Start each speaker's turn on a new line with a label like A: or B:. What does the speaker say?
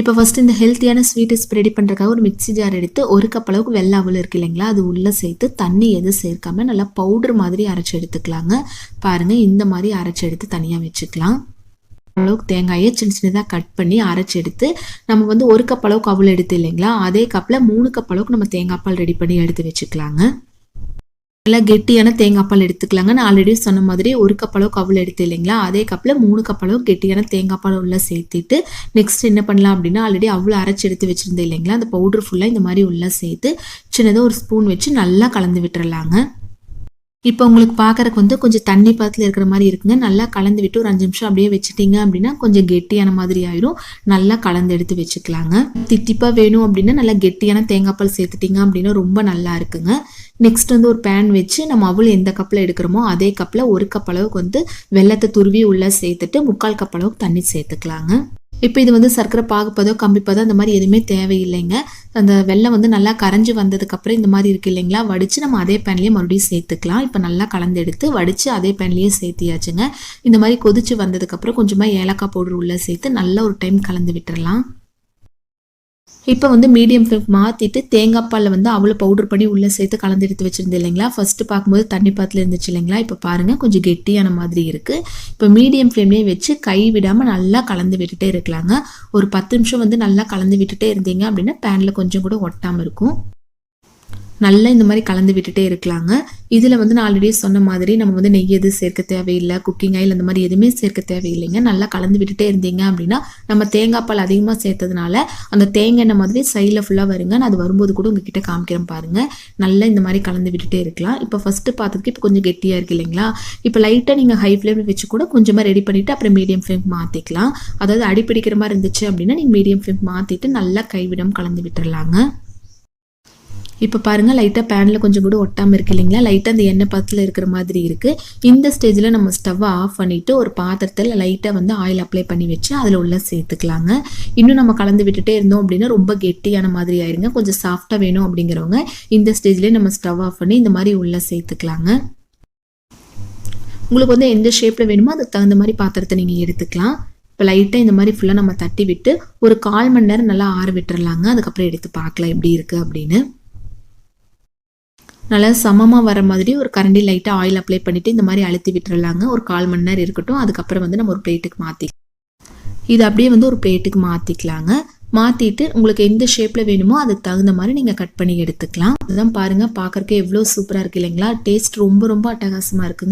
A: இப்போ ஃபஸ்ட்டு இந்த ஹெல்த்தியான ஸ்வீட் ரெடி பண்ணுறதுக்காக ஒரு மிக்ஸி ஜார் எடுத்து ஒரு கப் அளவுக்கு வெள்ளை அவல் இருக்கு இல்லைங்களா? அது உள்ளே சேர்த்து தண்ணி எதுவும் சேர்க்காம நல்லா பவுடர் மாதிரி அரைச்சி எடுத்துக்கலாங்க. பாருங்கள் இந்த மாதிரி அரைச்சி எடுத்து தனியாக வச்சுக்கலாம். அளவுக்கு தேங்காயை சின்ன சின்னதாக கட் பண்ணி அரைச்சி எடுத்து நம்ம வந்து ஒரு கப் அளவுக்கு அவள் எடுத்து இல்லைங்களா? அதே கப்பில் மூணு கப் அளவுக்கு நம்ம தேங்காய் பால் ரெடி பண்ணி எடுத்து வச்சுக்கலாங்க. நல்லா கெட்டியான தேங்காய் பால் எடுத்துக்கலாங்க. நான் ஆல்ரெடி சொன்ன மாதிரி ஒரு கப்பளவு கவுள் எடுத்து இல்லைங்களா? அதே கப்பில் மூணு கப்பளவு கெட்டியான தேங்காய் பால் உள்ள சேர்த்துட்டு நெக்ஸ்ட் என்ன பண்ணலாம் அப்படின்னா ஆல்ரெடி அவ்வளோ அரைச்சி எடுத்து வச்சுருந்தேன் இல்லைங்களா? அந்த பவுடர் ஃபுல்லாக இந்த மாதிரி உள்ள சேர்த்து சின்னதாக ஒரு ஸ்பூன் வச்சு நல்லா கலந்து விட்டுறலாங்க. இப்போ உங்களுக்கு பார்க்குறக்கு வந்து கொஞ்சம் தண்ணி பாத்தில் இருக்கிற மாதிரி இருக்குங்க. நல்லா கலந்து விட்டு ஒரு அஞ்சு நிமிஷம் அப்படியே வச்சுட்டிங்க அப்படின்னா கொஞ்சம் கெட்டியான மாதிரி ஆயிரும். நல்லா கலந்து எடுத்து வச்சுக்கலாங்க. தித்திப்பாக வேணும் அப்படின்னா நல்லா கெட்டியான தேங்காய் பால் சேர்த்துட்டிங்க அப்படின்னா ரொம்ப நல்லா இருக்குங்க. நெக்ஸ்ட் வந்து ஒரு பேன் வச்சு நம்ம அவ்வளோ எந்த கப்பில் எடுக்கிறோமோ அதே கப்பில் ஒரு கப் அளவுக்கு வந்து வெள்ளத்தை துருவி உள்ளே சேர்த்துட்டு முக்கால் கப் அளவுக்கு தண்ணி சேர்த்துக்கலாங்க. இப்போ இது வந்து சர்க்கரை பாகுப்பதோ கம்பிப்பதோ அந்த மாதிரி எதுவுமே தேவையில்லைங்க. அந்த வெள்ளம் வந்து நல்லா கரைஞ்சி வந்ததுக்கப்புறம் இந்த மாதிரி இருக்குது இல்லைங்களா? வடித்து நம்ம அதே பேன்லேயே மறுபடியும் சேர்த்துக்கலாம். இப்போ நல்லா கலந்து எடுத்து வடித்து அதே பேன்லேயே சேர்த்தியாச்சுங்க. இந்த மாதிரி கொதிச்சு வந்ததுக்கப்புறம் கொஞ்சமாக ஏலக்காய் பவுடர் உள்ளே சேர்த்து நல்லா ஒரு டைம் கலந்து விட்டுறலாம். இப்போ வந்து மீடியம் ஃப்ளேம் மாற்றிட்டு தேங்காய் பாலில் வந்து அவ்வளோ பவுடர் பண்ணி உள்ளே சேர்த்து கலந்து எடுத்து வச்சுருந்தேன் இல்லைங்களா? ஃபஸ்ட்டு பார்க்கும்போது தண்ணி பாத்தில் இருந்துச்சு இல்லைங்களா? இப்போ பாருங்கள் கொஞ்சம் கெட்டியான மாதிரி இருக்குது இப்போ மீடியம் ஃப்ளேம்லேயே வச்சு கை விடாமல் நல்லா கலந்து விட்டுட்டே இருக்கலாங்க. ஒரு பத்து நிமிஷம் வந்து நல்லா கலந்து விட்டுட்டே இருந்தீங்க அப்படின்னா பேனில் கொஞ்சம் கூட ஒட்டாமல் இருக்கும். நல்லா இந்த மாதிரி கலந்து விட்டுட்டே இருக்கலாங்க. இதில் வந்து நான் ஆல்ரெடி சொன்ன மாதிரி நம்ம வந்து நெய் எதுவும் சேர்க்க தேவையில்லை குக்கிங் ஆயில் அந்த மாதிரி எதுவுமே சேர்க்க தேவையில்லைங்க. நல்லா கலந்து விட்டுட்டே இருந்தீங்க அப்படின்னா நம்ம தேங்காய் பால் அதிகமாக சேர்த்ததுனால அந்த தேங்காய் எண்ணெய் மாதிரி சைடில் ஃபுல்லாக வருங்க. நான் அது வரும்போது கூட உங்ககிட்ட காமிக்கிறேன் பாருங்கள் நல்லா இந்த மாதிரி கலந்து விட்டுட்டே இருக்கலாம். இப்போ ஃபஸ்ட்டு பார்த்ததுக்கு இப்போ கொஞ்சம் கெட்டியாக இருக்குது இல்லைங்களா? இப்போ லைட்டாக நீங்கள் ஹை ஃப்ளேமில் வச்சு கூட கொஞ்சமாக ரெடி பண்ணிவிட்டு அப்புறம் மீடியம் ஃப்ளேம் மாற்றிக்கலாம் அதாவது அடிப்பிடிக்கிற மாதிரி இருந்துச்சு அப்படின்னா நீங்கள் மீடியம் ஃப்ளேம் மாற்றிட்டு நல்லா கைவிடம் கலந்து விட்டுறலாங்க. இப்போ பாருங்கள் லைட்டாக பேனில் கொஞ்சம் கூட ஒட்டாமல் இருக்கு இல்லைங்களா? லைட்டாக அந்த எண்ணெய் பத்தில் இருக்கிற மாதிரி இருக்குது இந்த ஸ்டேஜில் நம்ம ஸ்டவ்வை ஆஃப் பண்ணிவிட்டு ஒரு பாத்திரத்தில் லைட்டாக வந்து ஆயில் அப்ளை பண்ணி வச்சு அதில் உள்ள சேர்த்துக்கலாங்க. இன்னும் நம்ம கலந்து விட்டுட்டே இருந்தோம் அப்படின்னா ரொம்ப கெட்டியான மாதிரி ஆயிருங்க. கொஞ்சம் சாஃப்டாக வேணும் அப்படிங்கிறவங்க இந்த ஸ்டேஜ்லேயே நம்ம ஸ்டவ் ஆஃப் பண்ணி இந்த மாதிரி உள்ளே சேர்த்துக்கலாங்க. உங்களுக்கு வந்து எந்த ஷேப்பில் வேணுமோ அதுக்கு தகுந்த மாதிரி பாத்திரத்தை நீங்கள் எடுத்துக்கலாம். இப்போ லைட்டாக இந்த மாதிரி ஃபுல்லாக நம்ம தட்டி விட்டு ஒரு கால் மணி நேரம் நல்லா ஆற விட்டுறலாங்க. அதுக்கப்புறம் எடுத்து பார்க்கலாம் எப்படி இருக்குது அப்படின்னு. நல்லா சமமாக வர மாதிரி ஒரு கரண்டி லைட்டாக ஆயில் அப்ளை பண்ணிவிட்டு இந்த மாதிரி அழுத்தி விட்டுறலாங்க. ஒரு கால் மணி நேரம் இருக்கட்டும். அதுக்கப்புறம் வந்து நம்ம ஒரு பிளேட்டுக்கு மாற்றி இது அப்படியே வந்து ஒரு பிளேட்டுக்கு மாற்றிக்கலாங்க மாற்றிட்டு உங்களுக்கு எந்த ஷேப்பில் வேணுமோ அதுக்கு தகுந்த மாதிரி நீங்கள் கட் பண்ணி எடுத்துக்கலாம். அதுதான் பாருங்கள் பார்க்குறக்கு எவ்வளோ சூப்பராக இருக்குது இல்லைங்களா? டேஸ்ட் ரொம்ப ரொம்ப அட்டகாசமாக இருக்குங்க.